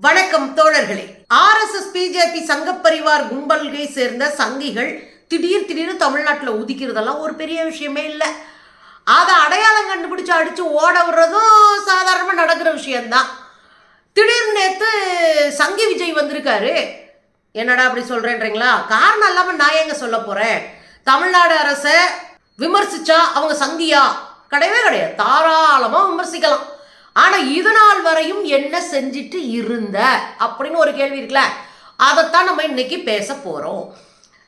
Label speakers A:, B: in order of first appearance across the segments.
A: வணக்கம் தோழர்களே. RSS BJP Sangh Parivar கும்பல்கை சேர்ந்த சங்கிகள் திடீர் திடீர்னு தமிழ்நாட்டில் உதிக்கிறதெல்லாம் ஒரு பெரிய விஷயமே இல்லை. அதை அடையாளம் கண்டுபிடிச்சு அடிச்சு ஓட விடுறதும் சாதாரணமாக நடக்கிற விஷயம்தான். திடீர்னு நேற்று சங்கி விஜய் வந்திருக்காரு. என்னடா அப்படி சொல்கிறேன்றீங்களா காரணம் இல்லாமல் நான் எங்க சொல்ல போகிறேன் தமிழ்நாடு அரசை விமர்சிச்சா அவங்க சங்கியா? கிடையவே கிடையாது. தாராளமாக விமர்சிக்கலாம். ஆனால் இது நாள் வரையும் என்ன செஞ்சுட்டு இருந்த? அப்படின்னு ஒரு கேள்வி இருக்குல்ல. அதைத்தான் நம்ம இன்னைக்கு பேச போகிறோம்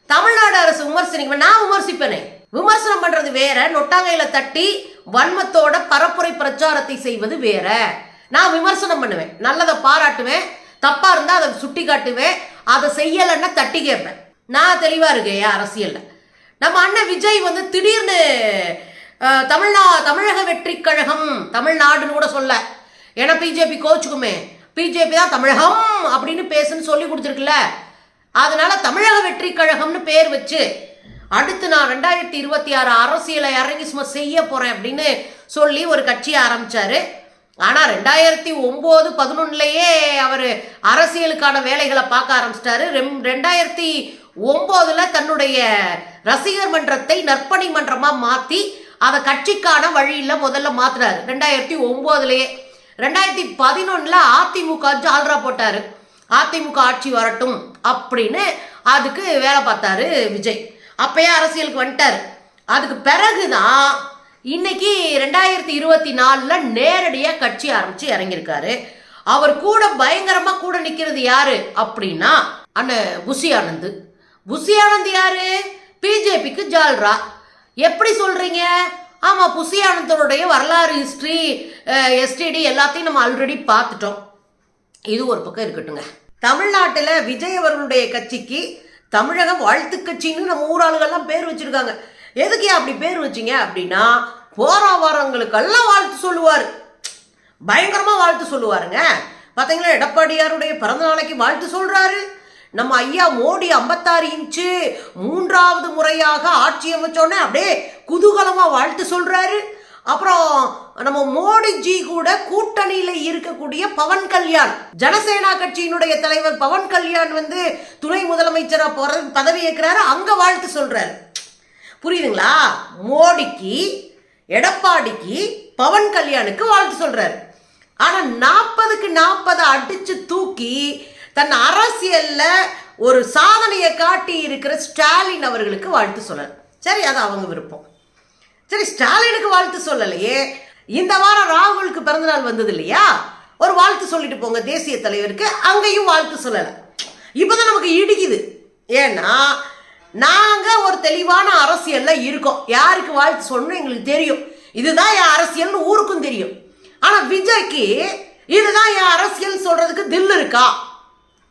A: தமிழ்நாடு அரசு விமர்சனிக்க நான் விமர்சிப்பேனே. விமர்சனம் பண்றது வேற நொட்டாங்கையில தட்டி வன்மத்தோட பரப்புரை பிரச்சாரத்தை செய்வது வேற. நான் விமர்சனம் பண்ணுவேன். நல்லதை பாராட்டுவேன். தப்பா இருந்தா அதை சுட்டி காட்டுவேன் அதை செய்யலைன்னா தட்டி கேட்பேன். நான் தெளிவா இருக்கேன் அரசியல்ல. நம்ம அண்ணன் விஜய் வந்து திடீர்னு தமிழ்நா தமிழக வெற்றி கழகம் தமிழ்நாடுன்னு கூட சொல்ல. ஏன்னா பிஜேபி கோச்சுக்குமே. பிஜேபி தான் தமிழகம் அப்படின்னு பேசுன்னு சொல்லி கொடுத்துருக்குல்ல. அதனால தமிழக வெற்றி கழகம்னு பேர் வச்சு அடுத்து நான் ரெண்டாயிரத்தி இருபத்தி ஆறு அரசியலை இறங்கி சும்மா செய்ய போறேன் அப்படின்னு சொல்லி ஒரு கட்சியை ஆரம்பிச்சாரு. ஆனா ரெண்டாயிரத்தி ஒன்பது பதினொன்னுலயே அவர் அரசியலுக்கான வேலைகளை பார்க்க ஆரம்பிச்சிட்டாரு. ரெம் ரெண்டாயிரத்தி ஒன்பதுல தன்னுடைய ரசிகர் மன்றத்தை நற்பணி மன்றமா மாத்தி அதை கட்சிக்கான வழியில் முதல்ல மாத்துறாரு. ரெண்டாயிரத்தி ஒம்போதுலேயே. ரெண்டாயிரத்தி பதினொன்றில் அதிமுக ஜால்ரா போட்டார். அதிமுக ஆட்சி வரட்டும் அப்படின்னு அதுக்கு வேலை பார்த்தாரு விஜய். அப்பயே அரசியலுக்கு வந்துட்டார். அதுக்கு பிறகு தான் இன்னைக்கு ரெண்டாயிரத்தி இருபத்தி நாலில் நேரடியாக கட்சி ஆரம்பித்து இறங்கியிருக்காரு. அவர் கூட பயங்கரமாக கூட நிற்கிறது யாரு அப்படின்னா அண்ணன் புசி ஆனந்த். புசி ஆனந்த் யாரு? பிஜேபிக்கு ஜால்ரா. எப்படி சொல்றீங்க? ஆமா புசி ஆனந்தனுடைய வரலாறு ஹிஸ்டரி எஸ்டிடி எல்லாத்தையும் நம்ம ஆல்ரெடி பார்த்துட்டோம். இது ஒரு பக்கம் இருக்கட்டுங்க. தமிழ்நாட்டில் விஜய் அவர்களுடைய கட்சிக்கு தமிழக வாழ்த்து கட்சின்னு நம்ம ஊராளுகள்லாம் பேர் வச்சிருக்காங்க. எதுக்கு அப்படி பேர் வச்சீங்க அப்படின்னா போராவாரங்களுக்கெல்லாம் வாழ்த்து சொல்லுவார். பயங்கரமாக வாழ்த்து சொல்லுவாருங்க. பார்த்தீங்களா எடப்பாடியாருடைய பிறந்த நாளைக்கு வாழ்த்து சொல்கிறாரு நம்ம ஐயா மோடி ஐம்பத்தாறு இன்ச்சு மூன்றாவது முறையாக ஆட்சி அமைச்சோன்னே அப்படியே குதூகலமாக வாழ்த்து சொல்கிறாரு அப்புறம் நம்ம மோடிஜி கூட கூட்டணியில இருக்கக்கூடிய பவன் கல்யாண் ஜனசேனா கட்சியினுடைய தலைவர் பவன் கல்யாண் வந்து துணை முதலமைச்சரா போகிற பதவி ஏற்கிறாரு அங்க வாழ்த்து சொல்றாரு. புரியுதுங்களா? மோடிக்கு எடப்பாடிக்கு பவன் கல்யாணுக்கு வாழ்த்து சொல்றாரு. ஆனா நாற்பதுக்கு நாற்பதை அடிச்சு தூக்கி தன் அரசியல்ல ஒரு சாதனையை காட்டி இருக்கிற ஸ்டாலின் அவர்களுக்கு வாழ்த்து சொல்லல. சரி அது அவங்க விருப்பம். சரி ஸ்டாலினுக்கு வாழ்த்து சொல்லலையே. இந்த வாரம் ராகுலுக்கு பிறந்தநாள் வந்தது இல்லையா ஒரு வாழ்த்து சொல்லிட்டு போங்க தேசிய தலைவருக்கு. அங்கேயும் வாழ்த்து சொல்லலை. இப்போதான் நமக்கு இடிக்குது. ஏன்னா நாங்க ஒரு தெளிவான அரசியல்ல இருக்கோம். யாருக்கு வாழ்த்து சொல்லணும் எங்களுக்கு தெரியும். இதுதான் என் அரசியல்னு ஊருக்கும் தெரியும். ஆனா விஜய்க்கு இதுதான் என் அரசியல் சொல்றதுக்கு தில் இருக்கா?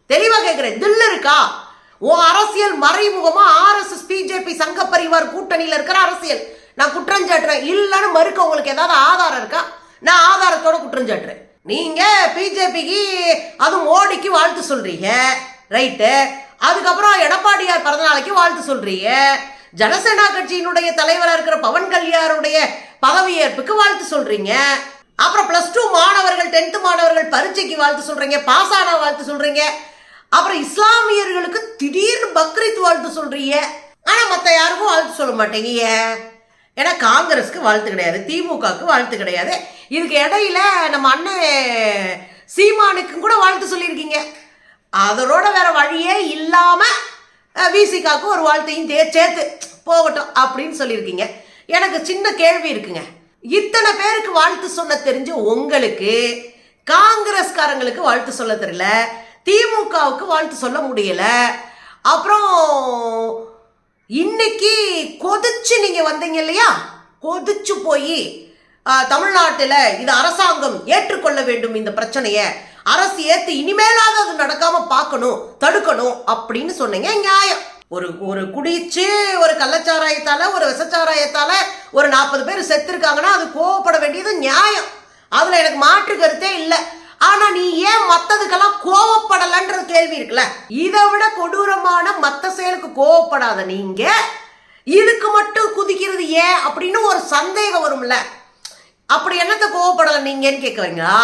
A: தெளிவா கேட்கிறேன் தில் இருக்கா? ஓ அரசியல் மறைமுகமா ஆர்எஸ்எஸ் பிஜேபி சங்க பரிவார் கூட்டணியில் இருக்கிற அரசியல். நான் குற்றம் சாட்டுறேன். இல்லைன்னு மறுக்க உங்களுக்கு ஏதாவது ஆதாரம் இருக்கா? நான் ஆதாரத்தோட குற்றம் சாட்டுறேன். நீங்க பிஜேபிக்கு அதுவும் மோடிக்கு வாழ்த்து சொல்றீங்க. ரைட்டு அதுக்கப்புறம் எடப்பாடியார் பிறந்த நாளைக்கு வாழ்த்து சொல்றீங்க. ஜனசேனா கட்சியினுடைய தலைவராக இருக்கிற பவன் கல்யாணுடைய பதவியேற்புக்கு வாழ்த்து சொல்றீங்க. அப்புறம் பிளஸ் டூ மாணவர்கள் டென்த் மாணவர்கள் பரீட்சைக்கு வாழ்த்து சொல்றீங்க. பாஸ் ஆன வாழ்த்து சொல்றீங்க. அப்புறம் இஸ்லாமியர்களுக்கு திடீர்னு பக்ரீத் வாழ்த்து சொல்றீங்க. ஆனா மத்த யாருக்கும் வாழ்த்து சொல்ல மாட்டேங்க. ஏன்னா காங்கிரஸ்க்கு வாழ்த்து கிடையாது திமுகவுக்கு வாழ்த்து கிடையாது. இதுக்கு இடையில நம்ம அண்ணன் சீமானுக்கும் கூட வாழ்த்து சொல்லியிருக்கீங்க. அதனோட வேற வழியே இல்லாம விசிகாவுக்கும் ஒரு வாழ்த்தையும் தே சேர்த்து போகட்டும் அப்படின்னு சொல்லியிருக்கீங்க. எனக்கு சின்ன கேள்வி இருக்குங்க. இத்தனை பேருக்கு வாழ்த்து சொல்ல தெரிஞ்ச உங்களுக்கு காங்கிரஸ்காரங்களுக்கு வாழ்த்து சொல்ல தெரியல. திமுகவுக்கு வாழ்த்து சொல்ல முடியல. அப்புறம் இன்னைக்கு கொதிச்சு நீங்க வந்தீங்க இல்லையா? கொதிச்சு போய் தமிழ்நாட்டில் இது அரசாங்கம் ஏற்றுக்கொள்ள வேண்டும் இந்த பிரச்சனையை. அரசு ஏத்து இனிமேலாவது அது நடக்காம பார்க்கணும் தடுக்கணும் அப்படின்னு சொன்னீங்க நியாயம். ஒரு ஒரு குடிச்சு ஒரு கள்ளச்சாராயத்தால ஒரு விசச்சாராயத்தால ஒரு நாற்பது பேர் செத்துருக்காங்கன்னா அது கோவப்பட வேண்டியது நியாயம். அதுல எனக்கு மாற்று கருத்தே இல்லை. ஆனா நீ ஏன் மத்ததுக்கெல்லாம் கோவப்படலன்ற கேள்வி இருக்குல்ல? இதை விட கொடூரமான மத்த செயலுக்கு கோவப்படாத நீங்க இதுக்கு மட்டும் குதிக்கிறது ஏன் அப்படின்னு ஒரு சந்தேகம் வரும்ல. அப்படி என்னத்தை கோவப்படலை நீங்கன்னு கேட்குறீங்களா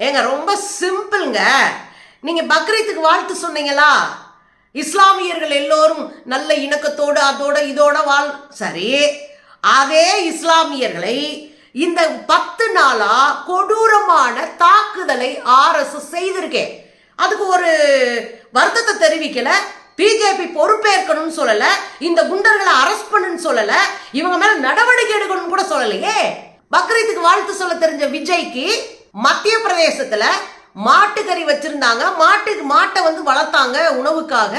A: ஏங்க ரொம்ப சிம்பிள்ங்க. நீங்க பக்ரீத்துக்கு வாழ்த்து சொன்னீங்களா? இஸ்லாமியர்கள் எல்லோரும் நல்ல இணக்கத்தோடு அதோட இதோட வாழ் சரி. அதே இஸ்லாமியர்களை இந்த பத்து நாளா கொடூரமான தாக்குதலை ஆர்எஸ்எஸ் செய்திருக்கேன் அதுக்கு ஒரு வருத்தத்தை தெரிவிக்கல. பிஜேபி பொறுப்பேற்கணும்னு சொல்லல. இந்த குண்டர்களை அரெஸ்ட் பண்ணுன்னு சொல்லல. இவங்க மேல நடவடிக்கை எடுக்கணும்னு கூட சொல்லலையே. பக்ரீத்துக்கு வாழ்த்து சொல்ல தெரிஞ்ச விஜய்க்கு மத்திய பிரதேசத்துல மாட்டுக்கறி வச்சிருந்தாங்க. மாட்டுக்கு மாட்டை வந்து வளர்த்தாங்க உணவுக்காக.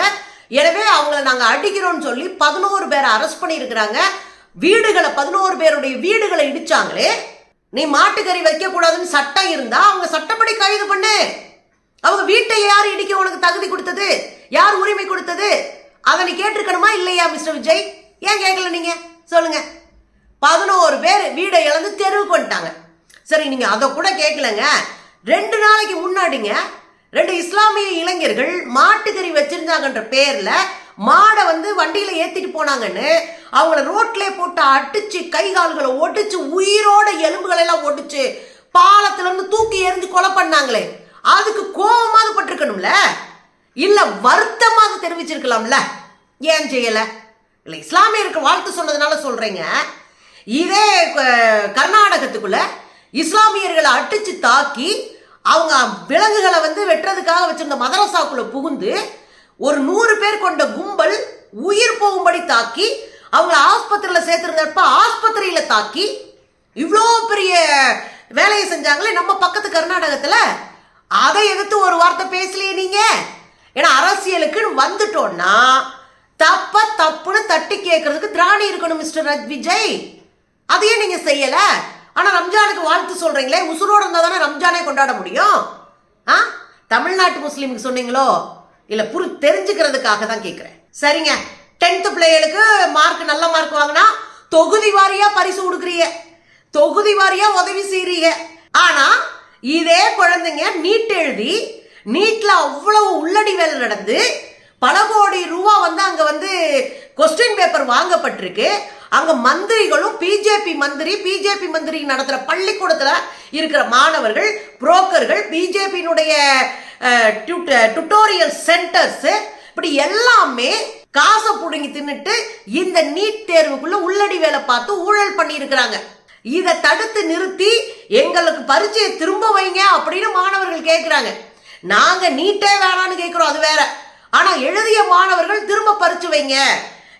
A: எனவே அவங்கள நாங்க அடிக்கிறோம்னு சொல்லி பதினோரு பேரை அரெஸ்ட் பண்ணியிருக்கிறாங்க. வீடுகளை பதினோரு பேருடைய வீடுகளை இடிச்சாங்களே நீ மாட்டுக்கறி வைக்க கூடாதுன்னு சட்டம் இருந்தா அவங்க சட்டப்படி கைது பண்ணு. அவங்க வீட்டை யார் இடிக்க உனக்கு தகுதி கொடுத்தது? யார் உரிமை கொடுத்தது? அதை நீ கேட்டிருக்கணுமா இல்லையா மிஸ்டர் விஜய்? ஏன் கேட்கல நீங்க? சொல்லுங்க. பதினோரு பேர் வீடை இழந்து தெருவுக்கு வந்துட்டாங்க. சரி நீங்க அதை கூட கேட்கலங்க. ரெண்டு நாளைக்கு முன்னாடிங்க ரெண்டு இஸ்லாமிய இளைஞர்கள் மாட்டுக்கறி வச்சிருந்தாங்கன்ற பேர்ல மாடை வந்து வண்டியில் ஏற்றிட்டு போனாங்கன்னு அவங்கள ரோட்லேயே போட்டு அடிச்சு கை கால்களை ஒடிச்சு உயிரோட எலும்புகளெல்லாம் ஒடிச்சு பாலத்துலேருந்து தூக்கி எறிஞ்சு கொலை பண்ணாங்களே. அதுக்கு கோபமாவது பட்டிருக்கணும்ல? இல்லை வருத்தமாக தெரிவிச்சிருக்கலாம்ல? ஏன் செய்யலை? இல்லை இஸ்லாமியருக்கு வாழ்த்து சொன்னதுனால சொல்கிறீங்க இதே கர்நாடகத்துக்குள்ளே கர்நாடகத்துக்குள்ள இஸ்லாமியர்களை அடித்து தாக்கி அவங்க விலங்குகளை வந்து வெட்டுறதுக்காக வச்சுருந்த மதரசாக்குள்ளே புகுந்து ஒரு நூறு பேர் கொண்ட கும்பல் உயிர் போகும்படி தாக்கி அவங்கள ஆஸ்பத்திரியில் சேர்த்துருந்தப்ப ஆஸ்பத்திரியில் தாக்கி இவ்வளோ பெரிய வேலையை செஞ்சாங்களே நம்ம பக்கத்து கர்நாடகத்தில்? அதை எதிர்த்து ஒரு வார்த்தை பேசலையே நீங்கள் ஏன்னா அரசியலுக்குன்னு வந்துட்டோம்னா தப்ப தப்புன்னு தட்டி கேட்கறதுக்கு திராணி இருக்கணும் மிஸ்டர் ரஜ் விஜய் அதையே நீங்கள் செய்யலை. ஆனால் ரம்ஜானுக்கு வாழ்த்து சொல்கிறீங்களே உசுரோடு இருந்தால் தானே ரம்ஜானே கொண்டாட முடியும்? ஆ? தமிழ்நாட்டு முஸ்லீமுக்கு சொன்னீங்களோ? இல்ல புரி தெரிஞ்சுக்கிறதுக்காக தான் கேட்கிறேன் சரிங்க. டென்த் பிள்ளைகளுக்கு மார்க் நல்ல மார்க் வாங்கினா தொகுதி வாரியா பரிசு கொடுக்குறீங்க தொகுதி வாரியா உதவி செய்றீங்க. ஆனா இதே குழந்தைங்க நீட் எழுதி நீட்ல அவ்வளவு உள்ளடி வேலை நடந்து பல கோடி ரூபா வந்து அங்க வந்து கொஸ்டின் பேப்பர் வாங்கப்பட்டிருக்கு. அங்க மந்திரிகளும் பிஜேபி மந்திரி பிஜேபி மந்திரி நடத்துற பள்ளிக்கூடத்துல இருக்கிற மாணவர்கள் புரோக்கர்கள் பிஜேபியினுடைய டுட்டோரியல் சென்டர்ஸ் இப்படி எல்லாமே காசை பிடுங்கி தின்னுட்டு இந்த நீட் தேர்வுக்குள்ள உள்ளடி வேலை பார்த்து ஊழல் பண்ணியிருக்கிறாங்க. இதை தடுத்து நிறுத்தி எங்களுக்கு பரீட்சையை திரும்ப வைங்க அப்படின்னு மாணவர்கள் கேட்குறாங்க நாங்கள் நீட்டே வேணான்னு கேட்குறோம் அது வேற. ஆனால் எழுதிய மாணவர்கள் திரும்ப பறிச்சு வைங்க.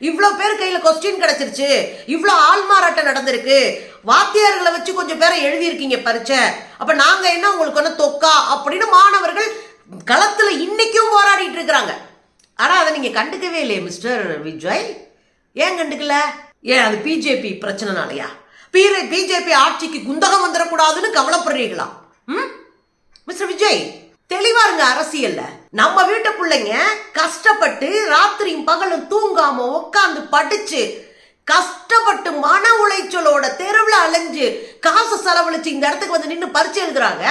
A: இவ்வளோ பேர் கையில் கொஸ்டின் கிடச்சிருச்சு. இவ்வளோ ஆள்மாறாட்டம் நடந்திருக்கு. வாத்தியார்களை வச்சு கொஞ்சம் பேரை எழுதியிருக்கீங்க பரீட்சை அப்போ நாங்கள் என்ன உங்களுக்கு ஒன்று தொக்கா அப்படின்னு மாணவர்கள் களத்தில் இன்றைக்கும் போராடிட்டு இருக்கிறாங்க. ஆனால் அதை நீங்கள் கண்டுக்கவே இல்லையே மிஸ்டர் விஜய். ஏன் கண்டுக்கல? ஏன் அது பிஜேபி பிரச்சனைனாலயா? பிஜேபி ஆட்சிக்கு குந்தகம் வந்துடக்கூடாதுன்னு கவலைப்படுறீங்களா ம்? மிஸ்டர் விஜய் தெளிவா இருங்க அரசியல்ல. நம்ம வீட்டு பிள்ளைங்க கஷ்டப்பட்டு ராத்திரியும் பகலும் தூங்காம உட்காந்து படிச்சு கஷ்டப்பட்டு மன உளைச்சலோட தெருவில் அலைஞ்சு காசு செலவழிச்சு இந்த இடத்துக்கு வந்து நின்று பரிச்சு எழுதுறாங்க.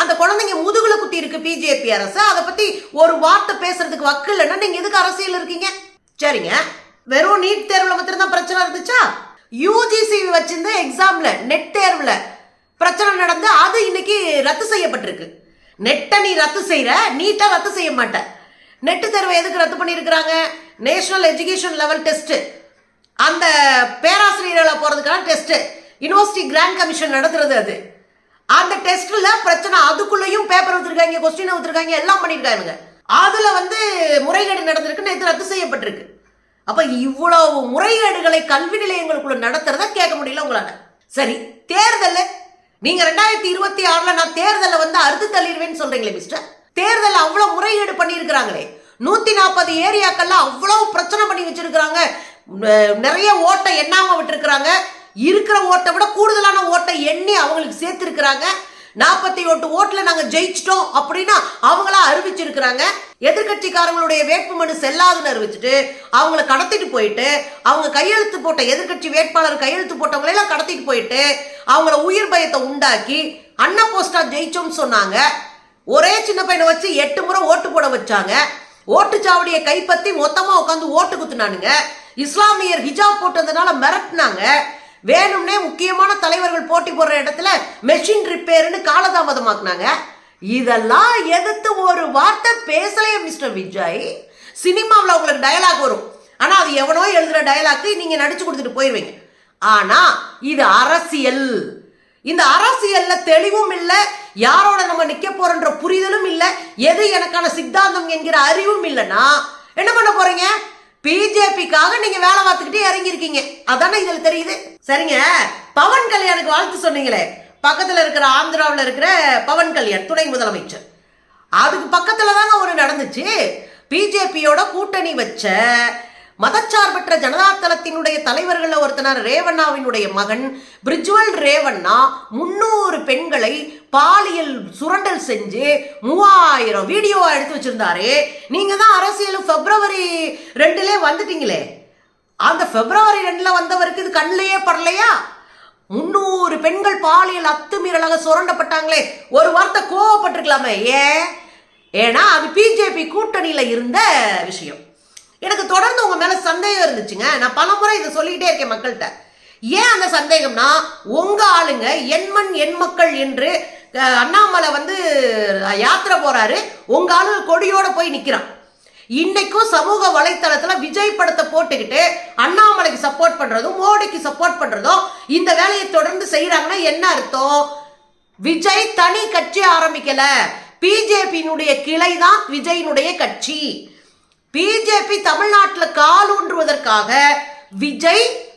A: அந்த குழந்தைங்க முதுகுல குத்தி இருக்கு பிஜேபி அரசு. அதை பத்தி ஒரு வார்த்தை பேசுறதுக்கு வக்கு இல்லைன்னா நீங்க எதுக்கு அரசியல் இருக்கீங்க? சரிங்க. வெறும் நீட் தேர்வுல மாத்திரம் தான் பிரச்சனை இருந்துச்சா? யூஜிசி வச்சிருந்த எக்ஸாம்ல நெட் தேர்வுல பிரச்சனை நடந்து அது இன்னைக்கு ரத்து செய்யப்பட்டிருக்கு. நெட்டை நீ ரத்து செய்யற நீட்டா ரத்து செய்ய மாட்ட. நெட்டு தேர்வை எதுக்கு ரத்து பண்ணியிருக்கிறாங்க? நேஷனல் எஜுகேஷன் லெவல் டெஸ்ட் அந்த பேராசிரியர்களை போறதுக்கான டெஸ்ட் யூனிவர்சிட்டி கிராண்ட் கமிஷன் நடத்துறது அது. அந்த டெஸ்ட்ல பிரச்சனை அதுக்குள்ளேயும் பேப்பர் வச்சிருக்காங்க கொஸ்டின் வச்சிருக்காங்க எல்லாம் பண்ணிருக்காங்க அதுல வந்து முறைகேடு நடந்திருக்கு நேற்று ரத்து செய்யப்பட்டிருக்கு. அப்ப இவ்வளவு முறைகேடுகளை கல்வி நிலையங்களுக்குள்ள நடத்துறத கேட்க முடியல உங்களால. சரி தேர்தல் நீங்க ரெண்டாயிரத்தி இருபத்தி ஆறுல நான் தேர்தலை வந்து அறுத்து தள்ளிடுவேன்னு சொல்றீங்களே மிஸ்டர் தேர்தல் அவ்வளவு முறைகேடு பண்ணியிருக்கிறாங்களே. நூத்தி நாற்பது ஏரியாக்கள்ல அவ்வளவு பிரச்சனை பண்ணி வச்சிருக்கிறாங்க. நிறைய ஓட்டை எண்ணாம விட்டுருக்கிறாங்க. இருக்கிற ஓட்டை விட கூடுதலான ஓட்டை எண்ணி அவங்களுக்கு சேர்த்திருக்கிறாங்க. நாற்பத்தி எட்டு ஓட்டுல நாங்க ஜெயிச்சிட்டோம் அப்படின்னா அவங்களா அறிவிச்சிருக்கிறாங்க. எதிர்க்கட்சிக்காரங்களுடைய வேட்புமனு செல்லாதுன்னு அறிவிச்சுட்டு அவங்கள கடத்திட்டு போயிட்டு அவங்க கையெழுத்து போட்ட எதிர்க்கட்சி வேட்பாளர் கையெழுத்து போட்டவங்களை எல்லாம் கடத்திட்டு போயிட்டு அவங்கள உயிர் பயத்தை உண்டாக்கி அண்ணா போஸ்டா ஜெயிச்சோம்னு சொன்னாங்க. ஒரே சின்ன பையனை வச்சு எட்டு முறை ஓட்டு போட வச்சாங்க. ஓட்டுச்சாவடியை கைப்பற்றி மொத்தமாக உட்காந்து ஓட்டு குத்துனானுங்க. இஸ்லாமியர் ஹிஜாப் போட்டதுனால மிரட்டினாங்க. வேணும்னே முக்கியமான தலைவர்கள் போட்டி போடுற இடத்துல மெஷின் ரிப்பேர்னு காலதாமதமாக்குனாங்க. இதெல்லாம் எதிர்த்து ஒரு வார்த்தை பேசலையே மிஸ்டர் விஜய். சினிமாவில் உங்களுக்கு டயலாக் வரும். ஆனால் அது எவனோ எழுதுகிற டயலாக்கு நீங்கள் நடிச்சு கொடுத்துட்டு போயிடுவீங்க ஆனால் இது அரசியல். இந்த அரசியலில் தெளிவும் இல்லை யாரோட நம்ம நிற்க போறன்ற புரிதலும் இல்லை எது எனக்கான சித்தாந்தம் என்கிற அறிவும் இல்லைன்னா என்ன பண்ண போறீங்க? பிஜேபிக்காக நீங்க வேலை பார்த்துக்கிட்டே இறங்கி இருக்கீங்க அதானே இதுல தெரியுது? சரிங்க. பவன் கல்யாணுக்கு வாழ்த்து சொன்னீங்களே. பக்கத்துல இருக்கிற ஆந்திராவில் இருக்கிற பவன் கல்யாண் துணை முதலமைச்சர். அதுக்கு பக்கத்துல தாங்க ஒரு நடந்துச்சு. பிஜேபியோட கூட்டணி வச்ச மதச்சார்பற்ற ஜனதாதளத்தினுடைய தலைவர்கள் ஒருத்தனார் ரேவண்ணாவினுடைய மகன். பிரிஜ்வல் ரேவண்ணா முன்னூறு பெண்களை பாலியல் சுரண்டல் செஞ்சு மூவாயிரம் வீடியோவை எடுத்து வச்சிருந்தாரு. நீங்க தான் அரசியல் பிப்ரவரி ரெண்டுலே வந்துட்டீங்களே. அந்த பிப்ரவரி ரெண்டுல வந்தவருக்கு இது கண்ணிலேயே படலையா? முன்னூறு பெண்கள் பாலியல் அத்துமீறலாக சுரண்டப்பட்டாங்களே. ஒரு வார்த்தை கோவப்பட்டிருக்கலாமே. ஏன்? ஏன்னா அது பிஜேபி கூட்டணியில் இருந்த விஷயம். எனக்கு தொடர்ந்து உங்க மேல சந்தேகம் இருந்துச்சுங்க. நான் பலமுறை இதை சொல்லிக்கிட்டே இருக்கேன் மக்கள்கிட்ட. ஏன் அந்த சந்தேகம்னா உங்க ஆளுங்க எண்மண் எண்மக்கள் என்று அண்ணாமலை வந்து யாத்திரை போறாரு. உங்க ஆளுங்க கொடியோட போய் நிக்கிறான். இன்னைக்கும் சமூக வலைத்தளத்துல விஜய் படத்தை போட்டுக்கிட்டு அண்ணாமலைக்கு சப்போர்ட் பண்றதும் மோடிக்கு சப்போர்ட் பண்றதும் இந்த வேலையை தொடர்ந்து செய்யறாங்கன்னா என்ன அர்த்தம்? விஜய் தனி கட்சி ஆரம்பிக்கல. பிஜேபியினுடைய கிளை தான் விஜயினுடைய கட்சி. பிஜேபி தமிழ்நாட்டில் கால் ஊன்றுவதற்காக விஜய்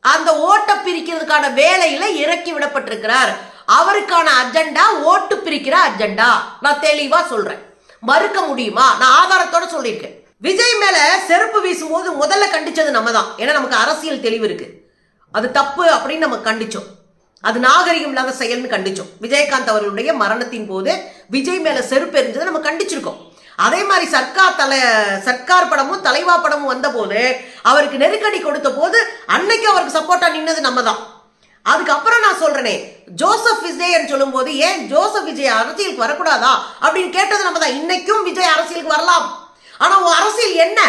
A: அந்த ஓட்டை பிரிக்கிறதுக்கான வேலையில இறக்கி விடப்பட்டிருக்கிறார். அவருக்கான அஜெண்டா ஓட்டு பிரிக்கிற அஜெண்டா நான் தெளிவா சொல்றேன். மறுக்க முடியுமா? நான் ஆதாரத்தோட சொல்லியிருக்கேன். விஜய் மேல செருப்பு வீசும்போது முதல்ல கண்டிச்சது நம்ம தான் ஏன்னா நமக்கு அரசியல் தெளிவு இருக்கு. அது தப்பு அப்படின்னு நம்ம கண்டிச்சோம். அது நாகரிகம் இல்லாத செயல்னு கண்டிச்சோம். விஜயகாந்த் அவர்களுடைய மரணத்தின் போது விஜய் மேல செருப்பு எரிஞ்சதை நம்ம கண்டிச்சிருக்கோம். அதே மாதிரி சர்க்கார் தலை சர்க்கார் படமும் தலைவா படமும் வந்தபோது அவருக்கு நெருக்கடி கொடுத்த போது அன்னைக்கு அவருக்கு சப்போர்ட்டா நின்னது நம்ம தான் அதுக்கப்புறம் நான் சொல்றேனே ஜோசப் விஜய்ன்னு சொல்லும்போது ஏன் ஜோசப் விஜய் அரசியலுக்கு வரக்கூடாதா அப்படின்னு கேட்டது நம்ம தான் இன்னைக்கும் விஜய் அரசியலுக்கு வரலாம். ஆனா உன் அரசியல் என்ன?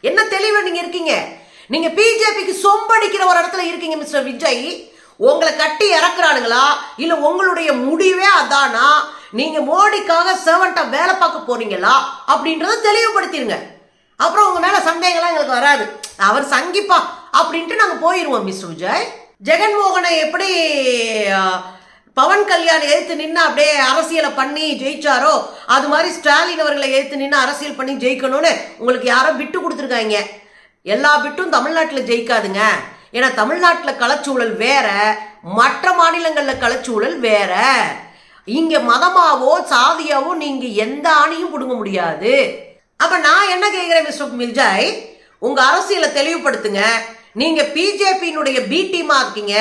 A: என்ன தெளிவு நீங்க இருக்கீங்க? நீங்க பிஜேபிக்கு சொம்படிக்கிற ஒரு இடத்துல இருக்கீங்க மிஸ்டர் விஜய். உங்களை கட்டி இறக்குறானுங்களா? இல்ல உங்களுடைய முடிவே அதானா? நீங்க மோடிக்காக செவன்ட்டா வேலை பார்க்க போறீங்களா? அப்படின்றத தெளிவுபடுத்திருங்க. அப்புறம் உங்க மேல சந்தேகம்லாம் எங்களுக்கு வராது. அவர் சங்கிப்பா அப்படின்ட்டு நாங்க போயிருவோம் மிஸ் விஜய். ஜெகன்மோகனை எப்படி பவன் கல்யாண் எழுத்து நின்று அப்படியே அரசியலை பண்ணி ஜெயிச்சாரோ அது மாதிரி ஸ்டாலின் அவர்களை எழுத்து நின்று அரசியல் பண்ணி ஜெயிக்கணும்னு உங்களுக்கு யாரோ விட்டு கொடுத்துருக்காங்க. எல்லா பிட்டும் தமிழ்நாட்டில் ஜெயிக்காதுங்க. ஏன்னா தமிழ்நாட்டில் கலச்சூழல் வேற மற்ற மாநிலங்களில் கலச்சூழல் வேற. இங்கே மதமாவோ சாதியாவோ நீங்கள் எந்த ஆணையும் பிடுங்க முடியாது. அப்போ நான் என்ன கேட்குறேன் மிஸ்டர் மிர்ஜாய்? உங்கள் அரசியலை தெளிவுபடுத்துங்க. நீங்கள் பிஜேபியினுடைய பி டீமாக இருக்கீங்க.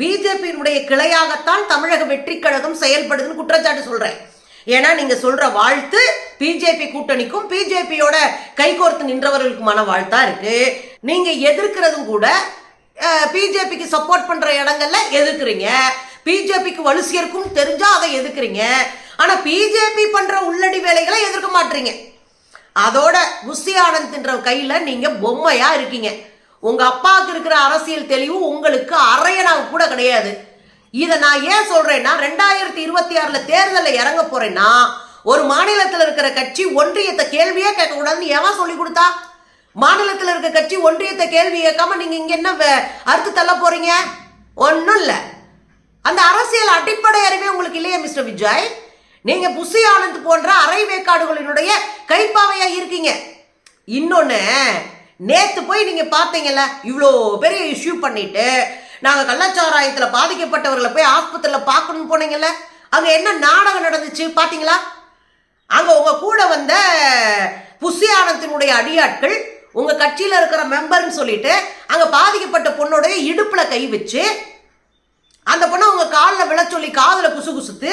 A: பிஜேபியினுடைய கிளையாகத்தான் தமிழக வெற்றி கழகம் செயல்படுதுன்னு குற்றச்சாட்டு சொல்கிறேன் ஏன்னா நீங்கள் சொல்கிற வாழ்த்து பிஜேபி கூட்டணிக்கும் பிஜேபியோட கைகோர்த்து நின்றவர்களுக்குமான வாழ்த்தா இருக்குது நீங்கள் எதிர்க்கிறதும் கூட பிஜேபிக்கு சப்போர்ட் பண்ணுற இடங்கள்ல எதிர்க்கிறீங்க. பிஜேபிக்கு வலு சேர்க்கும் தெரிஞ்சா அதை எதிர்க்கிறீங்க ஆனா பிஜேபி பண்ற உள்ளடி வேலைகளை எதிர்க்க மாட்டீங்க. அதோட புஷி ஆனந்த்ன்ற கையில நீங்க பொம்மையா இருக்கீங்க. உங்க அப்பாவுக்கு இருக்கிற அரசியல் தெளிவு உங்களுக்கு அரையனாக கூட கிடையாது. இதை நான் ஏன் சொல்றேன்னா ரெண்டாயிரத்தி இருபத்தி ஆறுல தேர்தலில் இறங்க போறேன்னா ஒரு மாநிலத்தில் இருக்கிற கட்சி ஒன்றியத்தை கேள்வியே கேட்கக்கூடாதுன்னு எவன் சொல்லி கொடுத்தா? மாநிலத்தில் இருக்க கட்சி ஒன்றியத்தை கேள்வி கேட்காம நீங்க இங்க என்ன வே- அறுத்து தள்ள போறீங்க? ஒன்றும் இல்லை. அந்த அரசியல் அடிப்படை அறிவே உங்களுக்கு இல்லையா மிஸ்டர் விஜய்? நீங்க புசி ஆனந்த் போன்ற அரை வேக்காடுகளினுடைய கைப்பாவையா இருக்கீங்க. இன்னொன்னு நேத்து போய் நீங்க பாத்தீங்கல்ல இவ்வளோ பெரிய இஷ்யூ பண்ணிட்டு நாங்க கள்ளச்சாராயத்துல பாதிக்கப்பட்டவர்களை போய் ஆஸ்பத்திரியில பார்க்கணும்னு போனீங்கல்ல அங்க என்ன நாடகம் நடந்துச்சு பாத்தீங்களா? அங்க உங்க கூட வந்த புசி ஆனந்தினுடைய அடியாட்கள் உங்க கட்சியில இருக்கிற மெம்பர்னு சொல்லிட்டு அங்க பாதிக்கப்பட்ட பொண்ணுடைய இடுப்புல கை வச்சு அந்த பொண்ணை உங்க காலில் விழ சொல்லி காதுல குசு குசுத்து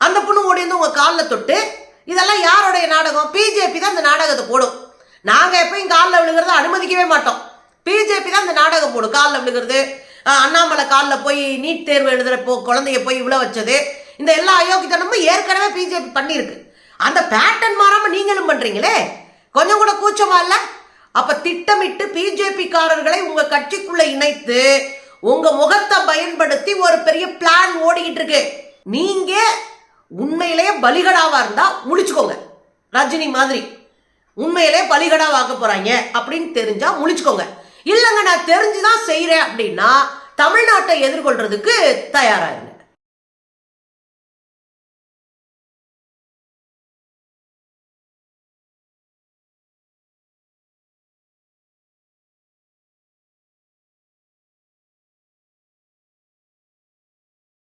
A: அந்த பொண்ணு ஓடி வந்து உங்க காலில் தொட்டு இதெல்லாம் யாருடைய நாடகம்? பிஜேபி தான் இந்த நாடகத்தை போடும். நாங்க எப்பயும் காலில் விழுகிறத அனுமதிக்கவே மாட்டோம். பிஜேபி தான் இந்த நாடகம் போடும் காலில் விழுகிறது. அண்ணாமலை காலில் போய் நீட் தேர்வு எழுதுகிறப்போ போ குழந்தைய போய் விழ வச்சது. இந்த எல்லா அயோக்கியத்தனமும் ஏற்கனவே பிஜேபி பண்ணியிருக்கு. அந்த பேட்டர்ன் மாறாமல் நீங்களும் பண்ணுறீங்களே கொஞ்சம் கூட கூச்சமா இல்லை? அப்போ திட்டமிட்டு பிஜேபிக்காரர்களை உங்கள் கட்சிக்குள்ளே இணைத்து உங்க முகத்தை பயன்படுத்தி ஒரு பெரிய பிளான் ஓடிக்கிட்டு இருக்கு. நீங்க உண்மையிலேயே பலிகடாவா இருந்தா முழிச்சுக்கோங்க. ரஜினி மாதிரி. உண்மையிலே பலிகடா வாக்க போறாங்க அப்படின்னு தெரிஞ்சா முழிச்சுக்கோங்க. இல்லைங்க நான் தெரிஞ்சுதான் செய்கிறேன் அப்படின்னா தமிழ்நாட்டை எதிர்கொள்றதுக்கு தயாராக